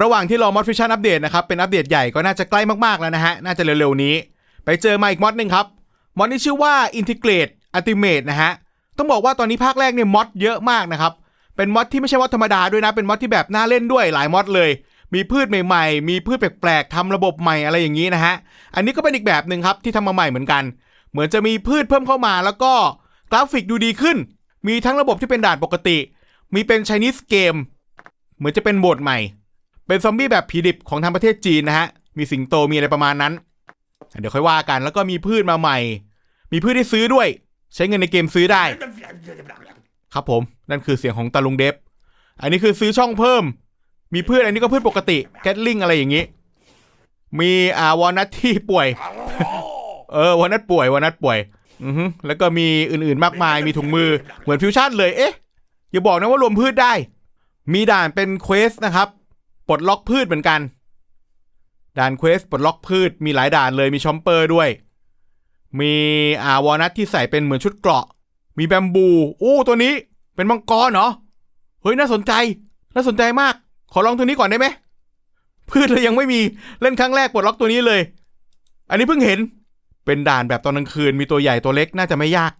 ระหว่างที่รอมอดฟิชชั่นอัปเดตนะครับ เป็นอัปเดตใหญ่ก็น่าจะใกล้มากๆแล้วนะฮะ น่าจะเร็วๆนี้ ไปเจอมาอีกมอดหนึ่งครับ มอดนี้ชื่อว่า Integrate Ultimate นะฮะ ต้องบอกว่าตอนนี้ภาคแรกเนี่ยมอดเยอะมากนะครับ เป็นมอดที่ไม่ใช่มอดธรรมดาด้วยนะ เป็นมอดที่แบบน่าเล่นด้วยหลายมอดเลย มีพืชใหม่ๆ มีพืชแปลกๆทำระบบใหม่อะไรอย่างนี้นะฮะ อันนี้ก็เป็นอีกแบบหนึ่งครับที่ทำมาใหม่เหมือนกัน เหมือนจะมีพืชเพิ่มเข้ามา แล้วก็กราฟิกดูดีขึ้น มีทั้งระบบที่เป็นด่านปกติ มีเป็น Chinese game เหมือนจะเป็นโหมดใหม่ เป็นซอมบี้แบบผีดิบของทางประเทศจีนนะฮะ มีสิงโตมีอะไรประมาณนั้น เดี๋ยวค่อยว่ากัน แล้วก็มีพืชมาใหม่ มีพืชให้ซื้อด้วย ใช้เงินในเกมซื้อได้ ครับผม นั่นคือเสียงของตาลุงเดฟ อันนี้คือซื้อช่องเพิ่ม มีพืชอันนี้ก็พืชปกติ แกตลิงอะไรอย่างนี้ มีอ่าวอนัทที่ป่วย เออวอนัทป่วยวอนัทป่วย อือฮึแล้วก็มีอื่นๆมากมาย มีถุงมือ เหมือนฟิวชั่นเลย เอ๊ะ อย่าบอกนะว่ารวมพืชได้ มีด่านเป็นเควสนะครับ ปลดล็อกพืชเหมือนกัน ด่านเควสปลดล็อกพืชมีหลายด่านเลยมีชอมเปอร์ด้วย มีอาวอนัทที่ใส่เป็นเหมือนชุดเกราะ มีแบมบูโอ้ตัวนี้เป็นมังกรเหรอเฮ้ยน่าสนใจ น่าสนใจมาก ขอลองตัวนี้ก่อนได้ไหมพืชเลยยังไม่มีเล่นครั้งแรกปลดล็อกตัวนี้เลย อันนี้เพิ่งเห็นเป็นด่านแบบตอนกลางคืนมีตัวใหญ่ตัวเล็กน่าจะไม่ยาก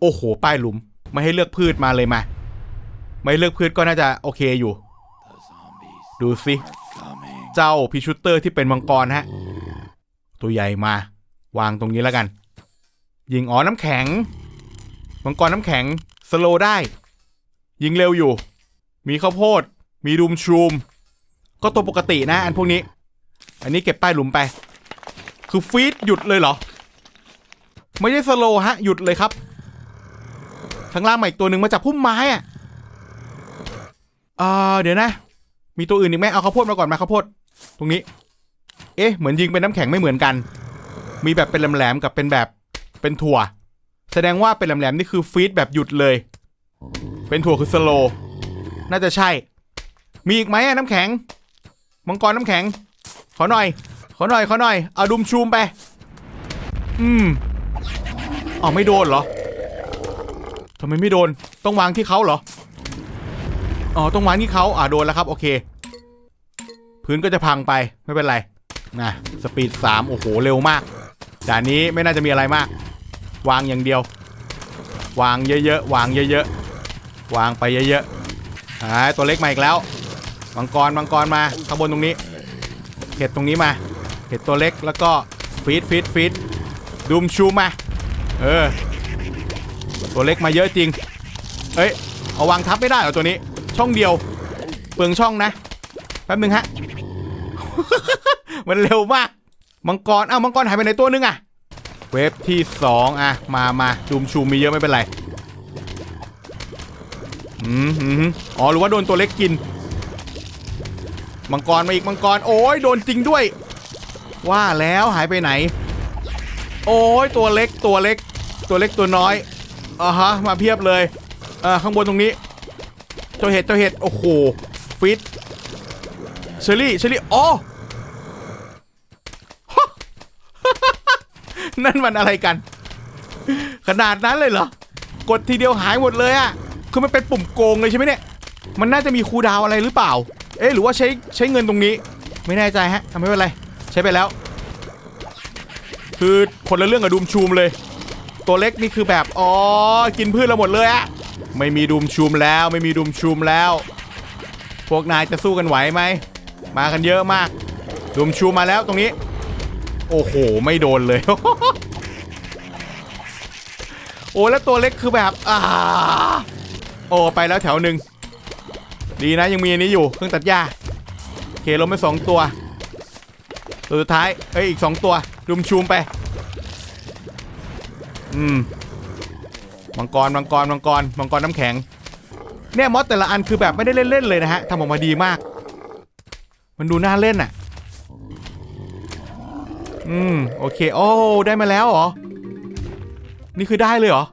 โอ้โห ป้ายหลุม ไม่ให้เลือกพืชมาเลยมา ไม่เลือกพืชก็น่าจะโอเคอยู่ ดูสิเจ้าพิชูเตอร์ที่เป็นมังกรฮะ ตัวใหญ่มา วางตรงนี้แล้วกัน ยิงอ๋อน้ำแข็ง มังกรน้ำแข็ง สโลได้ ยิงเร็วอยู่ มีข้าวโพด มีรูมชูม ก็ตัวปกตินะ อันพวกนี้ อันนี้เก็บใต้หลุมไป คือฟีดหยุดเลยเหรอ ไม่ใช่สโลฮะ หยุดเลยครับข้างล่างมาอีกตัวหนึ่งมาจากพุ่มไม้อะเอ่าเดี๋ยวนะ มีตัวอื่นอีกไหมเอาข้าวโพดมาก่อนมาข้าวโพดตรงนี้ เอ๊ะเหมือนยิงเป็นน้ำแข็งไม่เหมือนกัน มีแบบเป็นแหลมๆกับเป็นแบบเป็นถั่ว แสดงว่าเป็นแหลมๆนี่คือฟีดแบบหยุดเลย เป็นถั่วคือสโลว์น่าจะใช่ มีอีกไหมอะน้ำแข็ง มังกรน้ำแข็ง ขอหน่อย ขอหน่อยขอหน่อย เอาดุมชูมไป อืมอ๋อไม่โดนเหรอทำไมไม่โดน ต้องวางที่เขาเหรอ อ๋อต้องวางที่เขาอ่าโดนแล้วครับ โอเค พื้นก็จะพังไปไม่เป็นไรนะสปีดสามโอ้โหเร็วมากด่านนี้ไม่น่าจะมีอะไรมาก วางอย่างเดียว วางเยอะๆวางเยอะๆวางไปเยอะๆอ่าตัวเล็กมาอีกแล้วมังกรมังกรมาข้างบนตรงนี้เห็ดตรงนี้มาเห็ดตัวเล็กแล้วก็ฟีดฟีดฟีดดูมชูมาเออตัวเล็กมาเยอะจริงเอ้ยเอาวางทับไม่ได้เหรอตัวนี้ ช่องเดียว เปลืองช่องนะ แป๊บนึงฮะ มันเร็วมาก มังกรอ้าวมังกรหายไปไหนตัวนึงอะเวฟที่สองอะมามาดูมชูมีเยอะไม่เป็นไร อืมอืมอ๋อ หรือว่าโดนตัวเล็กกิน มังกรมาอีก มังกร โอ้ยโดนจริงด้วย ว่าแล้วหายไปไหน โอ้ยตัวเล็ก ตัวเล็ก ตัวเล็กตัวน้อยอ่าฮะ มาเพียบเลยอ่าข้างบนตรงนี้ เจ้าเห็ดเจ้าเห็ดโอ้โหฟิตเชอรี่เชอรี่อ๋อนั่นมันอะไรกัน ขนาดนั้นเลยเหรอ กดทีเดียวหายหมดเลยอะคือมันเป็นปุ่มโกงเลยใช่ไหมเนี่ย มันน่าจะมีคูดาวอะไรหรือเปล่า เอ๊ะหรือว่าใช้ใช้เงินตรงนี้ ไม่แน่ใจฮะทำไม่เป็นไร ใช้ไปแล้ว คือคนละเรื่องกับดูมชูมเลย ตัวเล็กนี่คือแบบ อ๋อ กินพืชเราหมดเลยอะ ไม่มีดูมชูมแล้วไม่มีดูมชูมแล้ว พวกนายจะสู้กันไหวไหม มากันเยอะมากดูมชูมมาแล้วตรงนี้ โอ้โห ไม่โดนเลย โอ้แล้วตัวเล็กคือแบบอ่าโอ้ไปแล้วแถวหนึ่งดีนะยังมีอันนี้อยู่เครื่องตัดหญ้าเคลงไปสองตัว ตัวสุดท้ายเอ้ยอีกสองตัวดุมชูมไป อืม มังกรมังกรมังกรมังกรน้ำแข็ง เนี่ยมอสแต่ละอันคือแบบไม่ได้เล่นๆเลยนะฮะทำออกมาดีมาก มันดูน่าเล่นอะ อืมโอเค โอ้ได้มาแล้วเหรอ นี่คือได้เลยเหรอ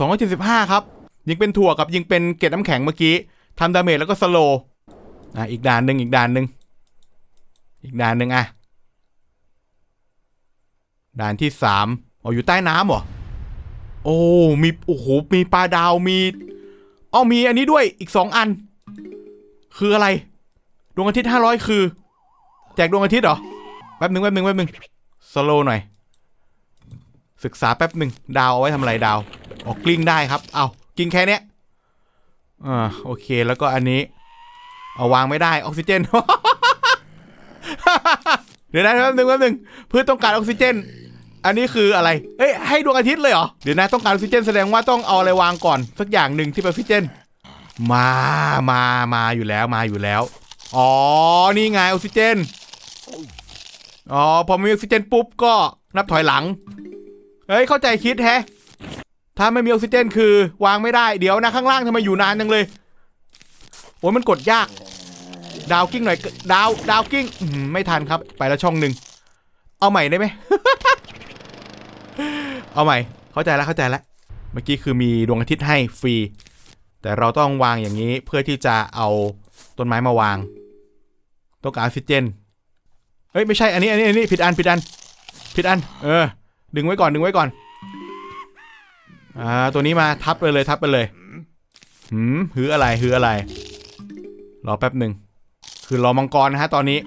275ครับ ยิงเป็นถั่วกับยิงเป็นเกล็ดน้ำแข็งเมื่อกี้ทำดาเมจแล้วก็สโลอะอีกด่านหนึ่งอีกด่านหนึ่งอีกด่านหนึ่งอะด่านที่สามอ๋ออยู่ใต้น้ำเหรอ โอ้มีโอ้โหมีปลาดาวมีอ้อมีอันนี้ด้วยอีกสองอัน คืออะไร ดวงอาทิตย์ห้าร้อยคือ แจกดวงอาทิตย์เหรอแป๊บหนึ่งแป๊บหนึ่งแป๊บหนึ่งสโลหน่อย ศึกษาแป๊บหนึ่งดาวเอาไว้ทำอะไรดาวออกกลิ้งได้ครับ เอากิ้งแค่เนี้ยอ่าโอเคแล้วก็อันนี้ เอาวางไม่ได้ออกซิเจน เดี๋ยวนะแป๊บหนึ่งแป๊บหนึ่งเพื่อต้องการออกซิเจน อันนี้คืออะไร เอ้ยให้ดวงอาทิตย์เลยเหรอ เดี๋ยวนะต้องการออกซิเจนแสดงว่าต้องเอาอะไรวางก่อน สักอย่างหนึ่งที่เป็นออกซิเจน มา มา มาอยู่แล้วมาอยู่แล้ว อ๋อ นี่ไงออกซิเจน อ๋อพอมีออกซิเจนปุ๊บก็นับถอยหลัง เฮ้ยเข้าใจคิดแฮะ ถ้าไม่มีออกซิเจนคือวางไม่ได้ เดี๋ยวนะข้างล่างทำไมอยู่นานจังเลย โอ้ยมันกดยาก ดาวกิ้งหน่อย ดาว ดาวกิ้งไม่ทันครับ ไปแล้วช่องหนึ่ง เอาใหม่ได้ไหม เอาใหม่ เข้าใจแล้วเข้าใจแล้วเมื่อกี้คือมีดวงอาทิตย์ให้ฟรี แต่เราต้องวางอย่างนี้เพื่อที่จะเอาต้นไม้มาวาง ต้องการออกซิเจนเฮ้ยไม่ใช่อันนี้อันนี้อันนี้ผิดอันผิดอันผิดอัน เออ ดึงไว้ก่อนดึงไว้ก่อน อ่าตัวนี้มาทับไปเลยทับไปเลยหืมหืออะไรหืออะไร รอแป๊บหนึ่งคือรอมังกรนะฮะตอนนี้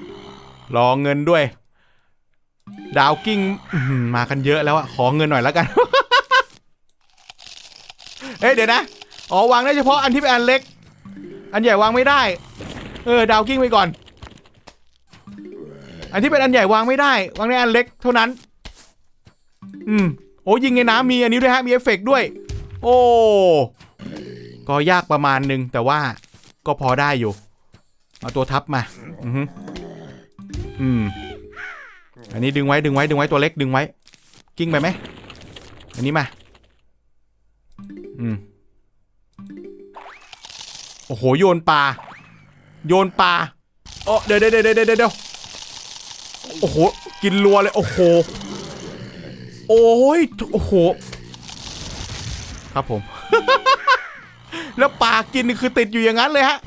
รอเงินด้วย ดาวกิ้งมากันเยอะแล้วอะขอเงินหน่อยแล้วกัน เอ้ยเดี๋ยวนะ อ๋อวางได้เฉพาะอันที่เป็นอันเล็ก อันใหญ่วางไม่ได้ เออดาวกิ้งไปก่อน อันที่เป็นอันใหญ่วางไม่ได้ วางในอันเล็กเท่านั้น อืม โอ้ยิงในน้ำมีอันนี้ด้วยฮะ มีเอฟเฟกด้วย โอ้ ก็ยากประมาณหนึ่งแต่ว่าก็พอได้อยู่ เอาตัวทับมา อือฮึอืม อันนี้ดึงไว้ดึงไว้ดึงไว้ตัวเล็กดึงไว้ กิ้งไปไหมอันนี้มา อืม โอ้โหโยนปลา โยนปลาโอ้เดี๋ยวเดี๋ยวเดี๋ยวเดี๋ยวเดี๋ยวโอ้โห กินรัวเลย โอ้โห โอ้ย โอ้โห ครับผม แล้วปลากินคือติดอยู่อย่างนั้นเลยฮะ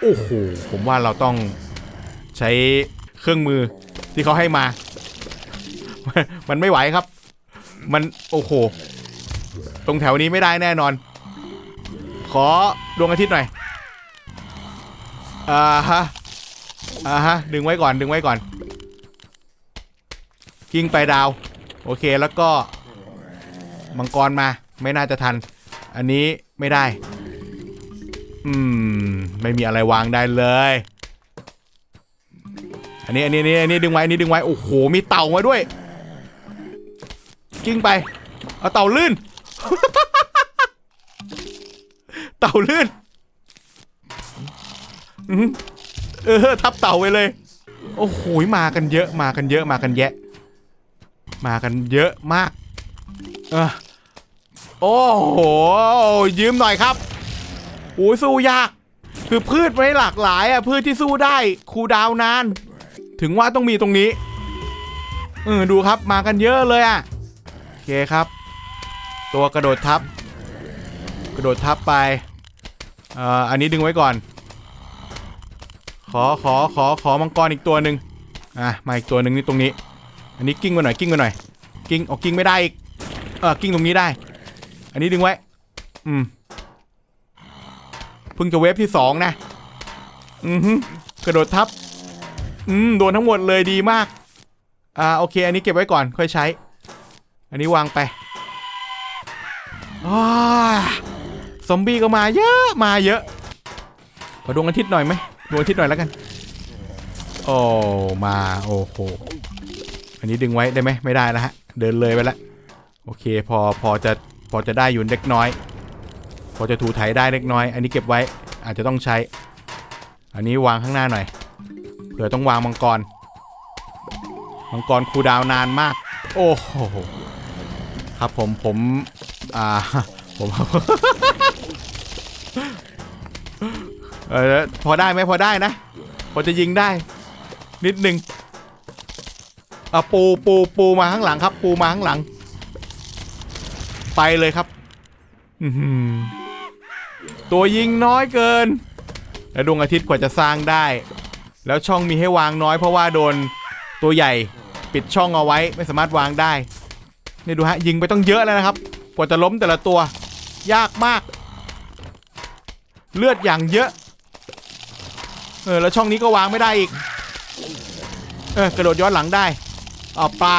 โอ้โห ผมว่าเราต้องใช้เครื่องมือ ที่เขาให้มา มันไม่ไหวครับ มันโอ้โห ตรงแถวนี้ไม่ได้แน่นอน ขอดวงอาทิตย์หน่อย อ่าฮะ อ่าฮะ ดึงไว้ก่อน ดึงไว้ก่อน กิ้งไปดาว โอเค แล้วก็ มังกรมา ไม่น่าจะทัน อันนี้ไม่ได้ อืม ไม่มีอะไรวางได้เลย อันนี้อันนี้อันนี้อันนี้ดึงไว้อันนี้ดึงไว้โอ้โหมีเต่ามาด้วยกิ้งไปเอาเต่าลื่น เต่าลื่นเออทับเต่าไปเลย โอ้โหมากันเยอะมากันเยอะมากันแยะ มากันเยอะมากเออโอ้โหยืมหน่อยครับโอ้ยสู้ยาก คือพืชไม่หลากหลายอะพืชที่สู้ได้คูดาวนาน ถึงว่าต้องมีตรงนี้เออดูครับมากันเยอะเลยอะโอเคครับ ตัวกระโดดทับ กระโดดทับไปเอ่ออันนี้ดึงไว้ก่อน ขอขอขอขอมังกรอีกตัวหนึ่งอะมาอีกตัวหนึ่งนี่ตรงนี้ อันนี้กิ้งไปหน่อยกิ้งไปหน่อย กิ้งออกกิ้งไม่ได้อีกเออกิ้งตรงนี้ได้ อันนี้ดึงไว้ อืมเพิ่งจะเวฟที่สองนะอือฮึกระโดดทับ อืมโดนทั้งหมดเลยดีมาก อ่าโอเค อันนี้เก็บไว้ก่อนค่อยใช้ อันนี้วางไปอซอมบี้ก็มาเยอะมาเยอะขอดวงอาทิตย์หน่อยไหมดวงอาทิตย์หน่อยแล้วกัน โอ้มาโอ้โหอันนี้ดึงไว้ได้ไหมไม่ได้แล้วฮะ เดินเลยไปล้วโอเคพอพอจะพอจะได้อยู่เล็กน้อย พอจะถูไถได้เล็กน้อย อันนี้เก็บไว้อาจจะต้องใช้ อันนี้วางข้างหน้าหน่อย เผื่อต้องวางมังกร มังกรคูดาวนานมาก โอ้โห ครับผมผม อ่า ผมเออพอได้ไหมพอได้นะ พอจะยิงได้ นิดหนึ่งอะปูปูปูมาข้างหลังครับ ปูมาข้างหลัง ไปเลยครับอืตัวยิงน้อยเกิน แล้วดวงอาทิตย์กว่าจะสร้างได้ แล้วช่องมีให้วางน้อยเพราะว่าโดนตัวใหญ่ปิดช่องเอาไว้ไม่สามารถวางได้นี่ดูฮะยิงไปต้องเยอะแล้วนะครับกว่าจะล้มแต่ละตัวยากมาก เลือดอย่างเยอะเออแล้วช่องนี้ก็วางไม่ได้อีกเออกระโดดย้อนหลังได้เอาปลา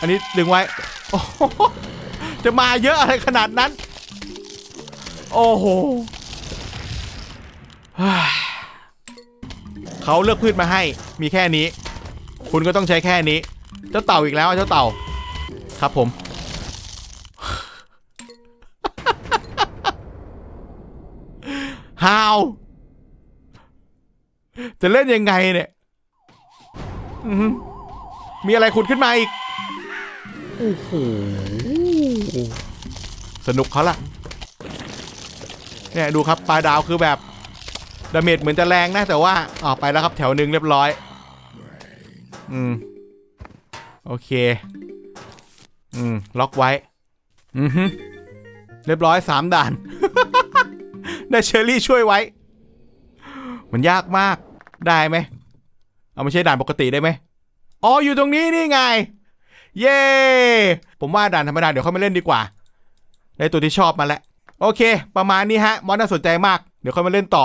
อันนี้ดึงไว้จะมาเยอะอะไรขนาดนั้น โอ้โห เขาเลือกพืชมาให้มีแค่นี้ คุณก็ต้องใช้แค่นี้ เจ้าเต่าอีกแล้วเจ้าเต่า ครับผมฮาวจะเล่นยังไงเนี่ยมีอะไรขุดขึ้นมาอีก โอ้โห สนุกเขาละเนี่ยดูครับปลาดาวคือแบบ ดาเมจเหมือนจะแรงนะแต่ว่าอ๋อไปแล้วครับแถวหนึ่งเรียบร้อย อืม โอเค อืม ล็อกไว้ อือฮึเรียบร้อยสามด่าน ได้เชอรี่ช่วยไว้ มันยากมาก ได้ไหม เอาไม่ใช่ด่านปกติได้ไหมอ๋อ อยู่ตรงนี้นี่ไง เย้ ผมว่าด่านธรรมดาเดี๋ยวเขาไม่เล่นดีกว่า ได้ตัวที่ชอบมาแล้ว โอเค ประมาณนี้ฮะ มอสน่าสนใจมาก เดี๋ยวค่อยมาเล่นต่อ